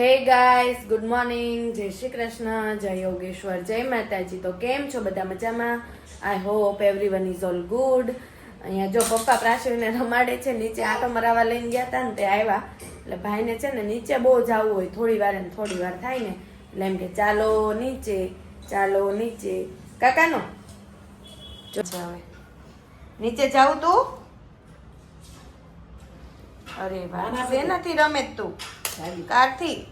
હે guys good morning જય શ્રી કૃષ્ણ જય યોગેશ્વર જય માતાજી. તો કેમ છો બધા મજામાં? I hope everyone is all good અહીંયા જો પપ્પા પ્રાસીને રમાડે છે નીચે આટો મરાવા લઈને ગયા હતા ને તે આવ્યા એટલે ભાઈને છે ને નીચે બહુ જવું હોય થોડી વાર ને થોડી વાર થાય ને. એટલે એમ કે ચાલો નીચે ચાલો નીચે. કાકાનો? જો નીચે જાવ તું? અરે વાહ શેનાથી રમે તું? કારથી?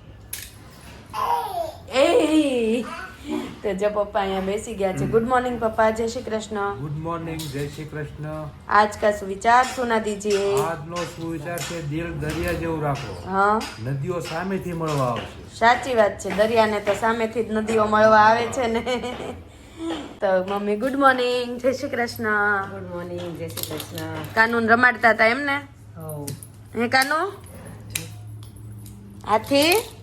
એ તો જો પપ્પા અહીંયા બેસી ગયા છે. ગુડ મોર્નિંગ પપ્પા. જય શ્રી કૃષ્ણ. ગુડ મોર્નિંગ જય શ્રી કૃષ્ણ. આજ કા સુવિચાર સુના દીજીએ આજનો સુવિચાર છે દિલ દરિયા જેવું રાખો. હા. નદીઓ સામેથી મળવા આવશે. સાચી વાત છે. દરિયાને તો સામેથી જ નદીઓ મળવા આવે છે ને. તો મમ્મી ગુડ મોર્નિંગ જય શ્રી કૃષ્ણ. ગુડ મોર્નિંગ જય શ્રી કૃષ્ણ. કાનૂન રમાડતા હતા એમને? હે કાનૂન આથી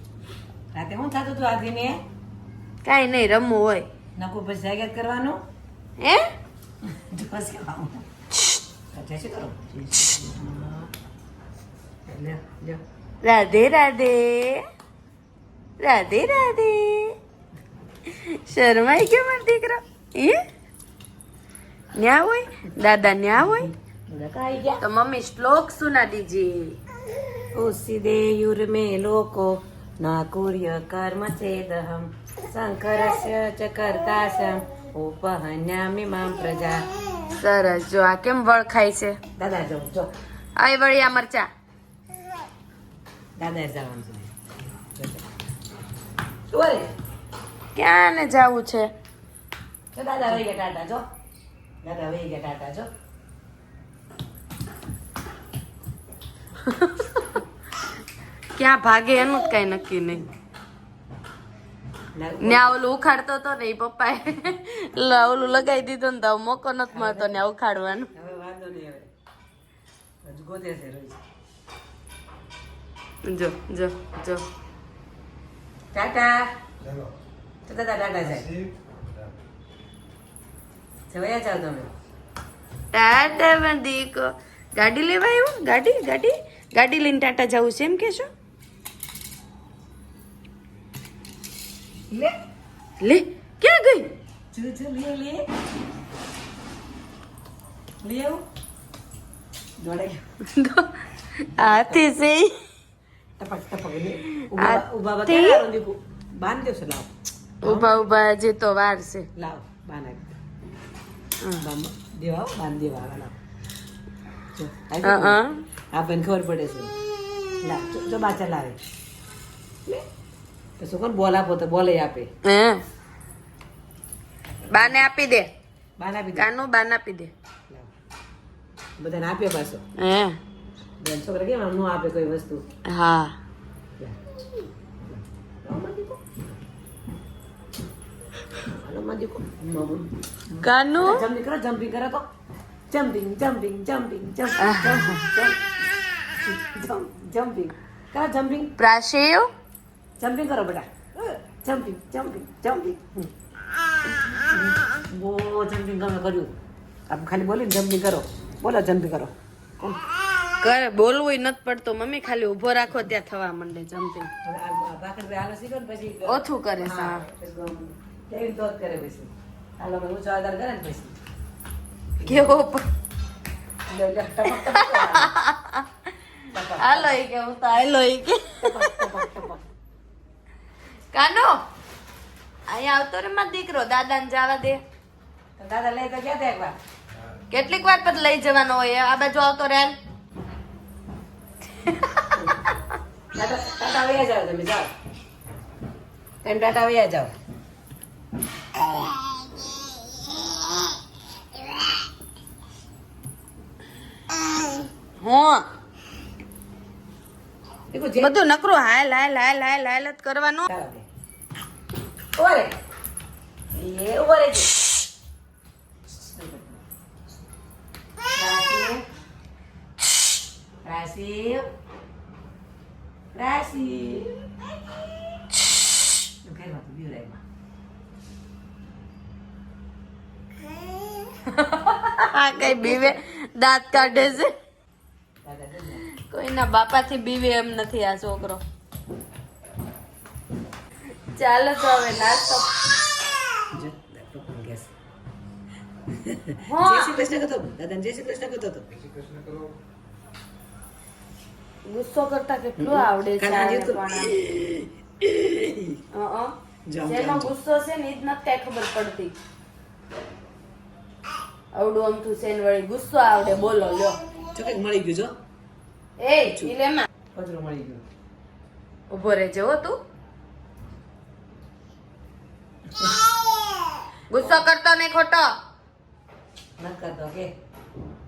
રાતે શું થતું હતું આધીને કાંઈ નહીં રમવું હોય. નકુ પછી જાગ્યાત કરવાનું? હે? કરો લ્યો લ્યો. રાધે રાધે. રાધે રાધે. શરમાઈ ગયો મારો દીકરો. એ ન્યા હોય? દાદા ન્યા હોય? ગયા? તો મમ્મી શ્લોક સુના દીજીએ દેયુર મેં લોકો. ચેદહમ શંકરસ્ય ચ કર્તાસમ ઉપહન્યામિ મામ પ્રજા સરસ. જો આ કેમ વળખાય છે? દાદા જો જો. આય આ મરચા. દાદા જવાનું છે. જો. ક્યાં ને જાવું છે? જો દાદા વહી ગયા ટાટા જો. દાદા વહી ગયા ટાટા જો. ક્યાં ભાગે એનું જ કઈ નક્કી નહીં. ન્યા ઓલું ઉખાડતો તો ને એ પપ્પાએ ઓલું લગાવી દીધું ને તો મોકો નથી મળતો ને ઉખાડવાનું. હવે વાંધો નહીં હવે. હજુ ગોતે છે રોજ. જો જો જો. ટાટા. તો દાદા ટાટા જાય. જવાયા જાવ તમે. ટાટા બંદીકો ગાડી લેવા આવ્યું? ગાડી ગાડી? ગાડી લઈને ટાટા જવું છે એમ કેશો લે. લે ક્યાં ગઈ? ચુ ચુ લે લે. લે દોડે. છે. ઈ. ટપક ટપક લે. ઊભા આ ઊભા તે- બકા દીકુ. બાંધ દેશો લાવ. ઊભા ઊભા હજી તો વાર છે. લાવ બાંધ દેવા બાંધ દેવા લાવ. જો હં, આપણને ખબર પડે છે. લાવ જો, જો બાચા લાવે. લે. તો શું કોણ બોલ આપો તો બોલે આપે હે બાને આપી દે બાન આપી દે કાનું બાને આપી દે લાવ. બધાને આપે પાછો હે બેન છોકરા કેમ આમ ન આપે કોઈ વસ્તુ હા હાલો માં દીકો મામું કાનું જમ્પિંગ કરો જમ્પિંગ કરો તો jumping jumping jumping jumping jumping કરો જમ્પિંગ પ્રાશિવ જમ્પિંગ કરો બેટા જમ્પિંગ જમ્પિંગ જમ્પિંગ બહુ જમ્પિંગ તમે કર્યું. આપ ખાલી બોલીને જમ્પિંગ કરો. બોલો જમ્પિંગ કરો? કરે બોલવું નથી પડતો. મમ્મી ખાલી ઊભો રાખો ત્યાં થવા માંડે જમ્પિંગ હવે આ- આ હાલો શીખો ને પછી ઓછું કરે હા. તો કરે પછી? હાલો ઊંચો આધાર કરે ને પછી. કેવો પ- લે, લે, ટપક, ટપક. કરો. હાલો ઈ કે હું તો હાલો ઈ કે ટપક, ટપક, ટપક. કાનો અહીંયા આવતો રે માં દીકરો દાદાને જવા દે. દાદા લઈ તો ગયા એક વાર. કેટલીક વાર પછી લઈ જવાનો હોય આ બાજુ આવતો રે ટાટા વયા જાઓ તમે જાઓ. તમે ટાટા વયા જાઓ. હું? બધું નકરું હાલ હાલ હાલ હાલ હાલ જ કરવાનું. ચાલો બે. ઊભા રે એ ઊભા રે છે. રાશિ રાશિ રાશિ ઘરમાં તો બીવરાય આ કઈ બીવે દાંત કાઢે છે દાદા જલ્દી. કોઈના બાપાથી બીવે એમ નથી આ છોકરો ચાલો તો હવે નાસ્તો. ગુસ્સો કરતા કેટલું આવડે છે. જેનો ગુસ્સો ને એ જ નથી કાંઈ ખબર પડતી. આવડું અમથું સેન વળી ગુસ્સો આવડે. બોલો લ્યો. જો કંઈક મળી ગયું જો. એ ઇલેમાં પતરું મળી ગયું. ઊભો રહેજે તું. ગુસ્સો કરતો નહીં ખોટો. ન કરતો કે.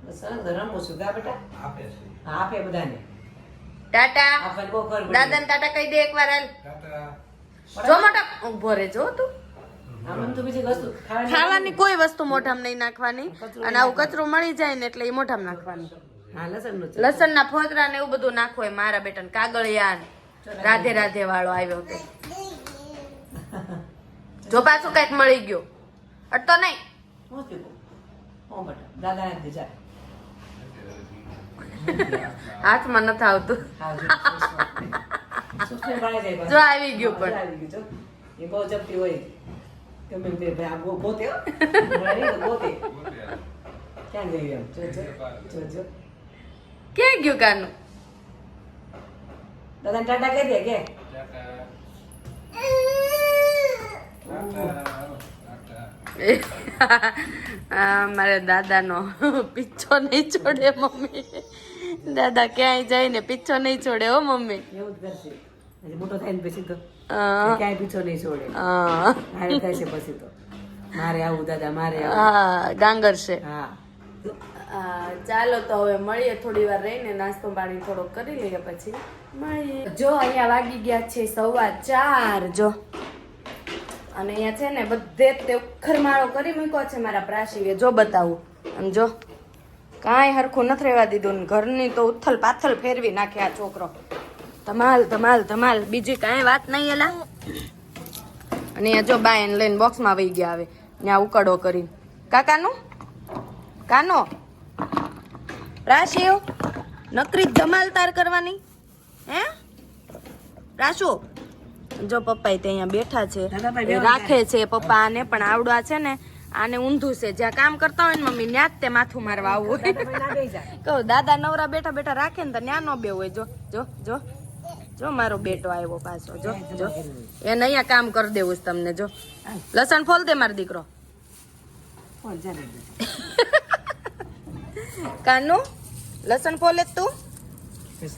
બસ સરસ રમું છું કા બેટા? આપે છે. આપે બધાને. ટાટા. આપણને બહુ ખબર પડી. દાદા ટાટા કહી દે એકવાર હાલ. ટાટા. જો મોટા ઊભો રે જો તું. તો બીજી ખાવાની ખાવાની કોઈ વસ્તુ મોઢામાં નહીં નાખવાની. અને આવું કચરું મળી જાય ને એટલે એ મોઢામાં નાખવાનું. લસણ ના લસણના ફોતરા ને એવું બધું નાખવું હોય મારા બેટા કાગળિયા ને રાધે રાધે વાળો આવ્યો હતો. જો પાછું કંઈક મળી ગયો. અટતો નહીં. હું. થયું? હું બેટા દાદાને જ. હાથમાં નથી આવતું. જો, સુસ્તી જાય જો આવી ગયું પણ. જો આવી ગયું. એ બહુ જપટી હોય. ભાઈ આ ગો- ગોતે હો. ભણે નહીં તો ગોતે. ક્યાં ગયું એમ? જો જો જો જો. ક્યાં ગયું કાનું દાદાને ટાટા કહી દે કે? મારા દાદાનો પીછો નહીં છોડે મમ્મી. દાદા ક્યાંય જાય ને પીછો નહીં છોડે હો મમ્મી. એવું જ કરશે. મોટો થાય ને પછી તો. ક્યાંય પીછો નહીં છોડે. મારે હારે થાય છે પછી તો. મારે આવું દાદા મારે હા ડાંગર છે હા ચાલો તો હવે મળીએ થોડી વાર રહીને નાસ્તો પાણી થોડોક કરી લઈએ પછી. મળીએ. જો અહીંયા વાગી ગયા છે સવા ચાર જો. અને અહીંયા છે ને બધે તે ખરમાળો કરી મૂક્યો છે મારા પ્રાસીએ જો બતાવું. અને જો. કાંઈ હરખું નથી રહેવા દીધું ને ઘરની તો ઉથલ પાથલ ફેરવી નાખે આ છોકરો. ધમાલ ધમાલ ધમાલ. બીજી કાંઈ વાત નહીં એલા. અને અહીંયા જો બાયન લઈને બોક્સમાં વહી ગયા આવે ત્યાં ઉકળો કરીને. કાકાનું? કાનો? રાશિઓ નકરી ધમાલ તાર કરવાની. હે? રાશુ જો પપ્પા તે અહીંયા બેઠા છે. રાખે છે પપ્પા આને પણ આવડવા છે ને આને ઊંધું છે. જ્યાં કામ કરતા હોય ને મમ્મી ત્યાં જ તે માથું મારવા આવવું. હોય. કહું દાદા નવરા બેઠા બેઠા રાખે ને તો ન્યા નો બે હોય જો જો જો જો મારો બેટો આવ્યો પાછો જો જો. એને અહીંયા કામ કરી દેવું છે તમને જો. લસણ ફોલ દે મારો દીકરો. કાનુ લસણ ફોલે તું?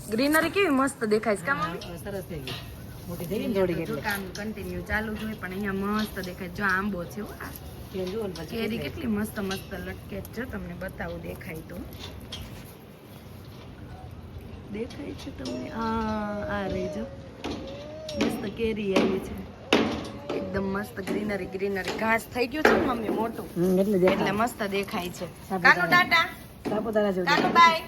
ગ્રીનરી કેવી મસ્ત દેખાય છે કામ સરસ થઈ ગઈ મોટી થઈ ગઈ ને થોડી કામ કન્ટિન્યુ ચાલુ જ હોય પણ અહીંયા મસ્ત દેખાય. જો આંબો છે હો આ. કેમ જુઓ ને પછી કેરી કેટલી મસ્ત મસ્ત લટકે જો તમને બતાવું દેખાય તો. દેખાય છે તમને? આ આ જો. મસ્ત કેરી આવી છે. એકદમ મસ્ત ગ્રીનરી ગ્રીનરી ઘાસ થઈ ગયું છે ને મમ્મી મોટું. એટલે મસ્ત દેખાય છે. Kanu tata. Kanu bye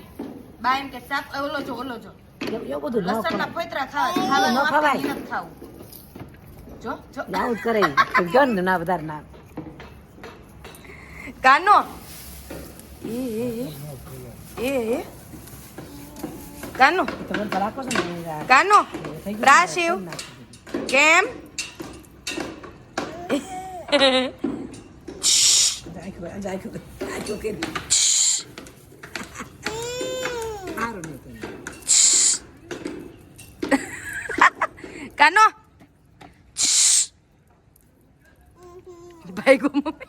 bye એમ કે સાપ ઓલો જો ઓલો જો. એવું- બધું ન ખવાય. ન ખવાય. જો જો આવું કરે જો ને ના વધારે ના કાનો એ એ એ એ કાનો કાનો રાશિવ કેમ જાય આખું- આખું- આખું કરી દીધું. સારું નહીં કર્યું. કાનો ભાઈ ગો મમ્મી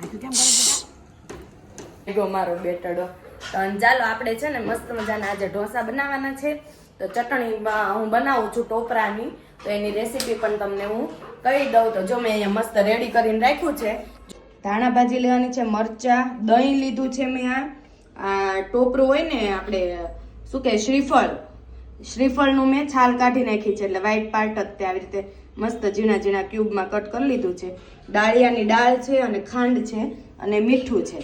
આખું કેમ કરે છે? ગો મારો બેટડો. તો ચાલો, આપણે છે ને મસ્ત મજાના આજે ઢોસા બનાવવાના છે. તો ચટણી હું બનાવું છું ટોપરાની. તો એની રેસીપી પણ તમને હું કહી દઉં. તો જો મેં અહીંયા મસ્ત રેડી કરીને રાખ્યું છે. ધાણા ભાજી લેવાની છે, મરચા, દહીં લીધું છે મેં આ ટોપરું હોય ને, આપણે શું કહે, શ્રીફળ. શ્રીફળનું મેં છાલ કાઢી નાખી છે એટલે વ્હાઈટ પાર્ટ જ તે આવી રીતે મસ્ત ઝીણા ઝીણા ક્યુબમાં કટ કરી લીધું છે. દાળિયાની દાળ છે અને ખાંડ છે અને મીઠું છે.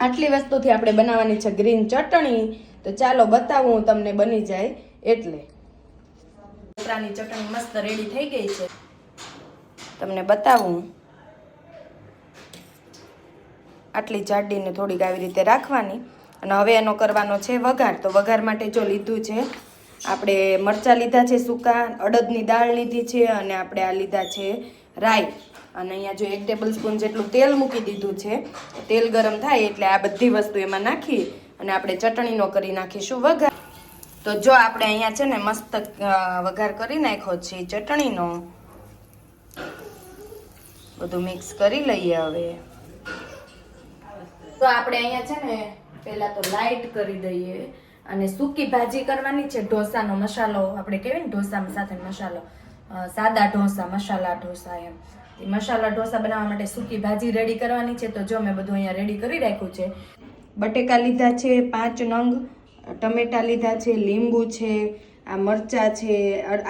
આટલી વસ્તુથી આપણે બનાવવાની છે ગ્રીન ચટણી. તો ચાલો બતાવું હું તમને બની જાય એટલે. કોપરાની ચટણી મસ્ત રેડી થઈ ગઈ છે. તમને બતાવું આટલી જાડીને થોડીક આવી રીતે રાખવાની. અને હવે એનો કરવાનો છે વઘાર. તો વઘાર માટે જો લીધું છે આપણે મરચાં લીધા છે સૂકા, અડદની દાળ લીધી છે અને આપણે આ લીધા છે રાઈ. અને અહીંયા જો એક ટેબલ સ્પૂન જેટલું તેલ મૂકી દીધું છે, તેલ ગરમ થાય એટલે આ બધી વસ્તુ એમાં નાખી અને આપણે ચટણીનો કરી નાખીશું વઘાર. તો જો આપણે અહીંયા છે ને મસ્ત વઘાર કરી નાખ્યો છે ચટણીનો. બધું મિક્સ કરી લઈએ હવે. તો આપણે અહીંયા છે ને પહેલાં તો લાઈટ કરી દઈએ. અને સૂકી ભાજી કરવાની છે, ઢોસાનો મસાલો. આપણે કહેવાય ને ઢોસા સાથે મસાલો. સાદા ઢોસા, મસાલા ઢોસા એમ. એ મસાલા ઢોસા બનાવવા માટે સૂકી ભાજી રેડી કરવાની છે. તો જો મેં બધું અહીંયા રેડી કરી રાખ્યું છે. બટેકા લીધા છે, પાંચ નંગ. ટમેટા લીધા છે, લીંબુ છે, આ મરચાં છે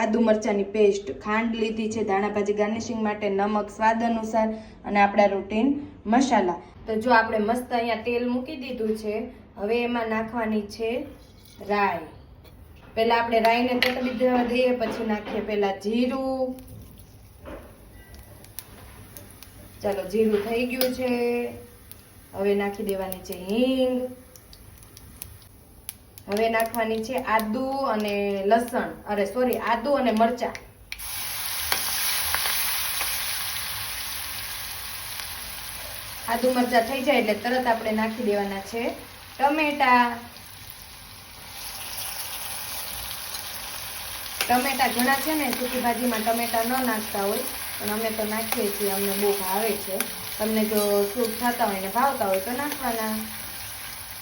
આદુ મરચાની પેસ્ટ ખાંડ લીધી છે, ધાણા ભાજી ગાર્નિશિંગ માટે નમક, સ્વાદ અનુસાર અને આપણા રૂટીન મસાલા. તો જો આપણે મસ્ત અહીંયા તેલ મૂકી દીધું છે, હવે એમાં નાખવાની છે રાઈ પહેલા આપણે રાઈને દેવા દઈએ, પછી નાખીએ પહેલા જીરું. ચાલો, જીરું થઈ ગયું છે. હવે નાખી દેવાની છે હિંગ. હવે નાખવાની છે આદુ અને લસણ. અરે સોરી આદુ અને મરચા. આદુ, મરચા થઈ જાય એટલે તરત આપણે નાખી દેવાના છે ટમેટા. ટમેટા ઘણા છે ને, સૂકી ભાજીમાં ટમેટા ન નાખતા હોય, પણ અમે તો નાખીએ છીએ, અમને બહુ ભાવે છે. તમને જો સૂપ થતા હોય ને ભાવતા હોય તો નાખવાના.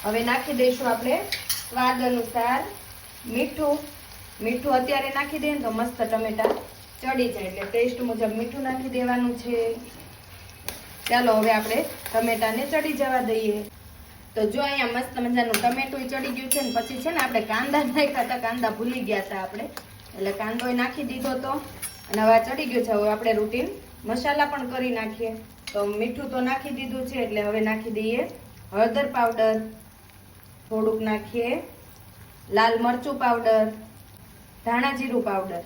હવે નાખી દઈશું આપણે સ્વાદ અનુસાર મીઠું. મીઠું અત્યારે નાખી દઈએ ને તો મસ્ત ટમેટા ચડી જાય, એટલે ટેસ્ટ મુજબ મીઠું નાખી દેવાનું છે. ચાલો હવે આપણે ટમેટાને ચડી જવા દઈએ. તો જો અહીંયા મસ્ત મજાનું ટમેટું ચડી ગયું છે ને, પછી છે ને આપણે કાંદા નાખ્યા હતા, કાંદા ભૂલી ગયા હતા આપણે. એટલે કાંદો નાખી દીધો તો. અને હવે ચડી ગયું છે. હવે આપણે રૂટીન મસાલા પણ કરી નાખીએ. તો મીઠું તો નાખી દીધું છે એટલે હવે નાખી દઈએ. હળદર પાવડર થોડુંક નાખીએ. લાલ મરચું પાવડર ધાણા જીરું પાવડર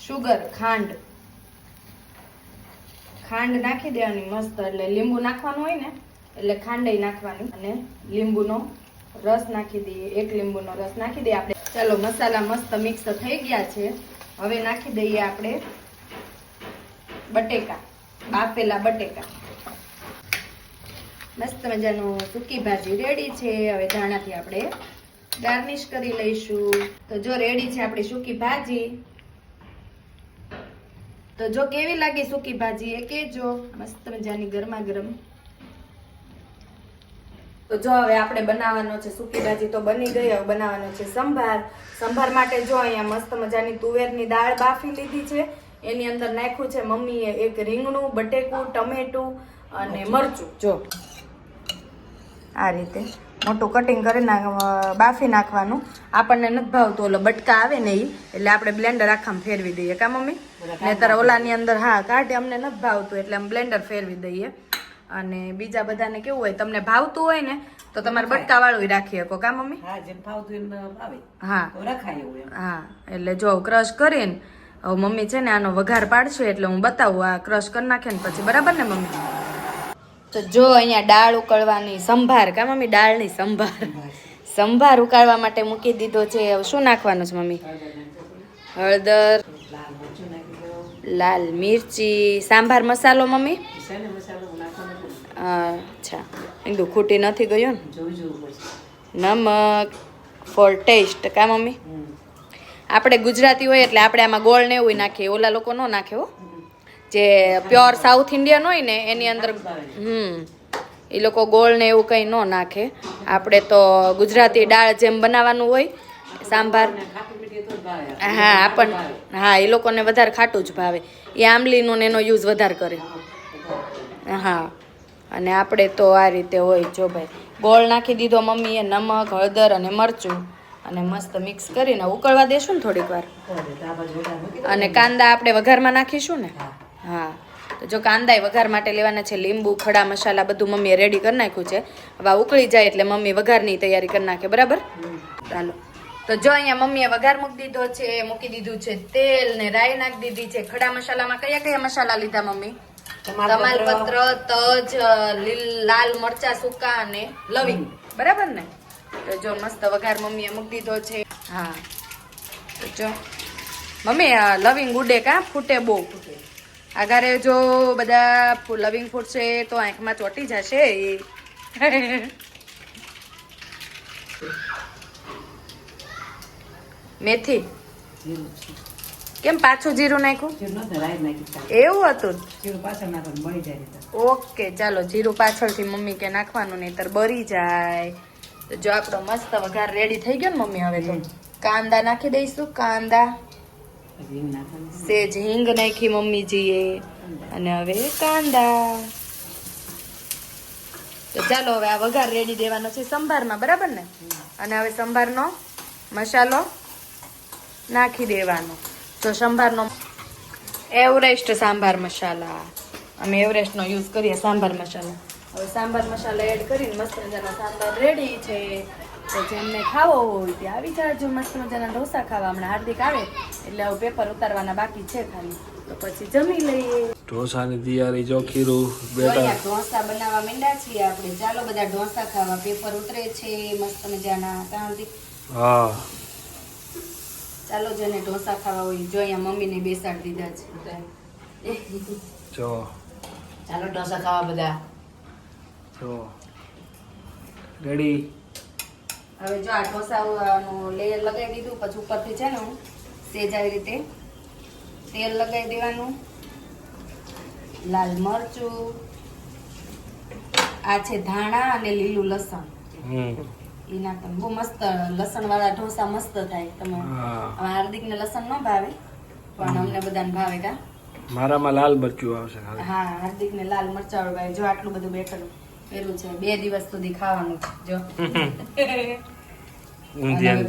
શુગર ખાંડ. ખાંડ નાખી દેવાની મસ્ત. એટલે લીંબુ નાખવાનું હોય ને, એટલે ખાંડ નાખવાની. અને લીંબુનો રસ નાખી દઈએ. એક લીંબુનો રસ નાખી દઈએ. આપણે ચાલો, મસાલા મસ્ત મિક્સ થઈ ગયા છે. હવે નાખી દઈએ આપણે બટેકા, બાફેલા બટેકા. મસ્ત મજાનું સૂકી ભાજી રેડી છે. હવે ધાણાથી આપણે ગાર્નિશ કરી લઈશું. તો જો રેડી છે આપણી સૂકી ભાજી, તો જો કેવી લાગી સૂકી ભાજી એ કેજો. મસ્ત મજાની ગરમા ગરમ તો જો હવે આપણે બનાવવાનો છે સૂકી ભાજી તો બની ગઈ હવે બનાવવાનો છે સંભાર. સંભાર માટે જો અહીંયા મસ્ત મજાની તુવેરની દાળ બાફી લીધી છે. એની અંદર નાખ્યું છે મમ્મીએ એક રીંગણું બટેકું ટમેટું અને મરચું. જો. આ રીતે મોટું કટિંગ કરી નાખ બાફી નાખવાનું. આપણને નથી ભાવતું ઓલો બટકા આવે ને એ એટલે આપણે બ્લેન્ડર આખામાં ફેરવી દઈએ. કા મમ્મી? નહીતર ઓલાની અંદર હા કાઢે અમને નથી ભાવતું એટલે આમ બ્લેન્ડર ફેરવી દઈએ. અને બીજા બધાને કેવું હોય તમને ભાવતું હોય ને તો તમારે બટકા વાળું રાખી શકો કા મમ્મી? હા જેમ ભાવતું એમ આવે હા. રખાય એવું હા એટલે જો ક્રશ કરીને હવે મમ્મી છે ને આનો વઘાર પાડશે એટલે હું બતાવું આ ક્રશ કરી નાખે ને પછી બરાબર ને મમ્મી? તો જો અહીંયા દાળ ઉકળવાની સંભાર કા મમ્મી? દાળની સંભાર. સંભાર ઉકાળવા માટે મૂકી દીધો છે શું નાખવાનું છે મમ્મી? હળદર લાલ મરચું સાંભાર મસાલો મમ્મી? મસાલો અચ્છા. એકદમ ખૂટી નથી ગયું ને? નમક ફોર ટેસ્ટ કા મમ્મી? આપણે ગુજરાતી હોય એટલે આપણે આમાં ગોળ ને એવું નાખીએ. ઓલા લોકો ન નાખે હો. જે પ્યોર સાઉથ ઇન્ડિયન હોય ને એની અંદર હમ. એ લોકો ગોળ ને એવું કંઈ ન નાખે. આપણે તો ગુજરાતી દાળ જેમ બનાવવાનું હોય સાંભાર. હા આપણ હા એ લોકોને વધારે ખાટું જ ભાવે. એ આંબલીનો ને એનો યુઝ વધારે કરે. હા. અને આપણે તો આ રીતે હોય જો ભાઈ. ગોળ નાખી દીધો મમ્મીએ નમક હળદર અને મરચું. અને મસ્ત મિક્સ કરીને ઉકળવા દેશું ને થોડીક વાર. અને કાંદા આપણે વઘારમાં નાખીશું ને? હા. તો જો કાંદા વઘાર માટે લેવાના છે લીંબુ ખડા મસાલા બધું મમ્મીએ રેડી કરી નાખ્યું છે. હવે ઉકળી જાય એટલે મમ્મી વઘારની તૈયારી કરી નાખે બરાબર? ચાલો. તો જો અહીંયા મમ્મીએ વઘાર મૂકી દીધો છે મૂકી દીધું છે તેલ ને રાઈ નાખી દીધી છે. ખડા મસાલામાં કયા કયા મસાલા લીધા મમ્મી? તમાલપત્ર તજ લીલ મરચા સૂકા અને લવિંગ. બરાબર ને? તો જો મસ્ત વઘાર મમ્મીએ મૂકી દીધો છે. હા. જો. મમ્મી લવિંગ ઉડે કા? ફૂટે બહુ. આગળ જો બધા લવિંગ ફૂટશે તો આંખમાં ચોટી જશે એ. મેથી. કેમ પાછું જીરું નાખ્યું. એવું હતું. ઓકે ચાલો જીરું પાછળથી મમ્મી કે નાખવાનું નહીતર બરી જાય. તો જો આપણો મસ્ત વઘાર રેડી થઈ ગયો ને મમ્મી હવે તો. કાંદા નાખી દઈશું કાંદા. સેજ હિંગ નાખી મમ્મી જીએ અને હવે કાંદા. તો ચાલો હવે આ વઘાર રેડી દેવાનો છે સંભારમાં બરાબર ને? અને હવે સંભારનો મસાલો નાખી દેવાનો. જો સંભારનો એવરેસ્ટ સાંભાર મસાલા. અમે એવરેસ્ટનો યુઝ કરીએ સાંભાર મસાલા. હવે સાંભાર મસાલા એડ કરીને મસ્ત મજાનો સાંભાર રેડી છે. તો જેમને ખાવો હોય તે આવી જાજો મસ્ત મજાના ઢોસા ખાવા. હમણાં હાર્દિક આવે એટલે હવે પેપર ઉતારવાના બાકી છે ખાલી. તો પછી જમી લઈએ. ઢોસાની તૈયારી જો ખીરું બેટા ઢોસા બનાવવા માંડ્યા છીએ આપણે. ચાલો બધા ઢોસા ખાવા. પેપર ઉતરે છે મસ્ત મજાના. કાંદી હા. ચાલો જેને ઢોસા ખાવા હોય જો અહીંયા મમ્મીને બેસાડી દીધા છે. જો. ચાલો ઢોસા ખાવા બધા. જો. રેડી. હવે જો આ ઢોસાનું લેયર લગાવી દીધું પછી ઉપરથી છે ને હું સેજ આવી રીતે તેલ લગાવી દેવાનું. લાલ મરચું. આ છે ધાણા અને લીલું લસણ. હમ. એ નાખવાનું બહુ મસ્ત લસણ વાળા ઢોસા મસ્ત થાય. તમે હાર્દિક ને લસણ ન ભાવે પણ અમને બધાને ભાવે કા? મારામાં લાલ મરચું આવશે હા હાર્દિક ને લાલ મરચાવાળું ભાવે. જો આટલું બધું બેઠેલું પેલું છે બે દિવસ સુધી ખાવાનું છે. જો.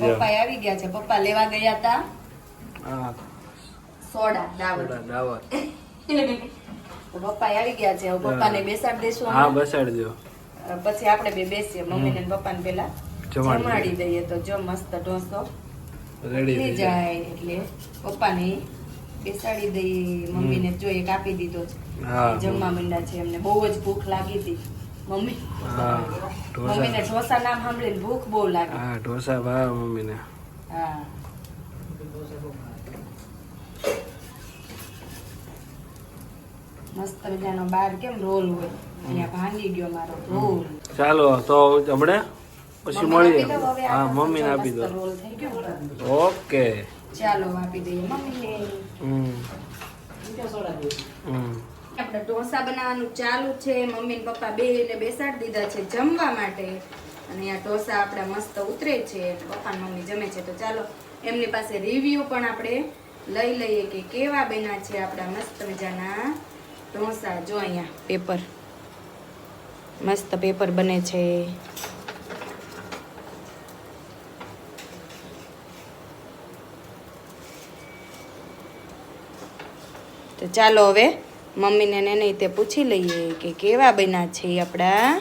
પપ્પા આવી ગયા છે. પપ્પા લેવા ગયા હતા સોડા દાવત. દાવત. પપ્પા આવી ગયા છે. પપ્પા પપ્પાને બેસાડી દેશું હા અમે. પછી આપણે બે બેસીએ મમ્મીને ને પપ્પાને પેલા જમાડી દઈએ. તો જો મસ્ત ઢોસો રેડી જાય. એટલે પપ્પાને બેસાડી દઈએ. મમ્મીને જો એક આપી દીધો છે. જમવા માંડ્યા છે એમને. બહુ જ ભૂખ લાગી હતી. મમ્મી. મમ્મીને ઢોસા નામ સાંભળીને ભૂખ બહુ લાગી. હા ઢોસા મમ્મી મમ્મીને. હા. મસ્ત મજાનો બાર કેમ રોલ હોય? અહીંયા ભાંગી ગયો મારો રોલ. ચાલો તો હમણે પછી મળીએ. હા આ મમ્મીને આપી દો. ઓકે. ચાલો આપી દઈએ મમ્મીને. હમ. મીઠા સોડા દે. હમ. આપણે ઢોસા બનાવવાનું ચાલુ છે. મમ્મી ને પપ્પા બે ને બેસાડી દીધા છે જમવા માટે. અને આ ઢોસા આપણા મસ્ત ઉતરે છે. પપ્પા મમ્મી જમે છે. તો ચાલો એમની પાસે રિવ્યુ પણ આપણે લઈ લઈએ કે કેવા બન્યા છે આપણા મસ્ત મજાના ઢોસા. જો અહીંયા પેપર મસ્ત પેપર બને છે. તો ચાલો હવે મમ્મીને એને તે પૂછી લઈએ કે કેવા બન્યા છે આપણા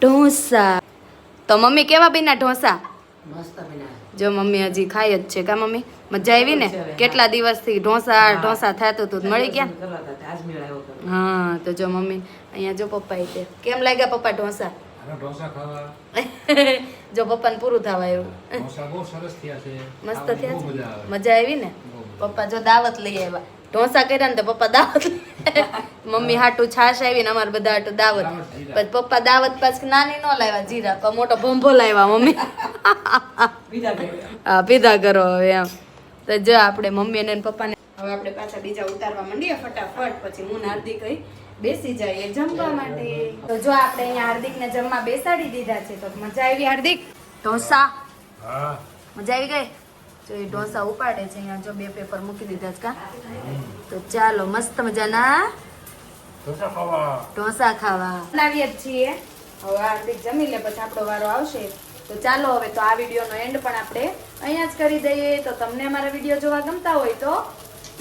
ઢોસા. તો મમ્મી કેવા બન્યા ઢોસા? જો મમ્મી હજી ખાય જ છે કા મમ્મી? મજા આવી ને? કેટલા દિવસથી ઢોસા ઢોસા થતું હતું. મળી ગયા. હા તો જો મમ્મી અહીંયા જો પપ્પા તે કેમ લાગ્યા પપ્પા ઢોસા? ઢોસા ખાવા. જો પપ્પાને પૂરું થવા આવ્યું. બહુ સરસ થયા છે. મસ્ત થયા છે. મજા આવી. ને? પપ્પા જો દાવત લઈ આવ્યા. ઢોસા કર્યા ને તો પપ્પા દાવત મમ્મી હાટું છાશ આવી ને અમારે બધા હાટું દાવત. પછી પપ્પા દાવત પાછી નાની ન લાવ્યા જીરા. પણ મોટો ભંભો લાવ્યા મમ્મી. હા પીધા કરો હવે એમ. તો જો આપણે મમ્મી અને પપ્પાને હવે આપણે પાછા બીજા ઉતારવા માંડીએ ફટાફટ. પછી હું હાર્દિક બેસી જઈએ જમવા માટે. તો જો આપણે અહીંયા હાર્દિકને જમવા બેસાડી દીધા છે તો મજા આવી હાર્દિક? ઢોસા? મજા આવી ગઈ? જો એ ઢોસા ઉપાડે છે અહીંયા જો બે પેપર મૂકી દીધા છે કા? તો ચાલો મસ્ત મજાના ઢોસા ખાવા. ઢોસા ખાવા. બનાવીએ જ છીએ. હવે હાર્દિક જમી લે પછી આપણો વારો આવશે. તો ચાલો હવે તો આ વિડીયોનો એન્ડ પણ આપણે અહીંયા જ કરી દઈએ. તો તમને અમારા વીડિયો જોવા ગમતા હોય તો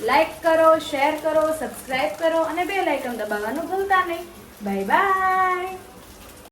લાઈક કરો શેર કરો સબસ્ક્રાઈબ કરો અને બે લાઇકન દબાવવાનું ભૂલતા નહીં. Bye bye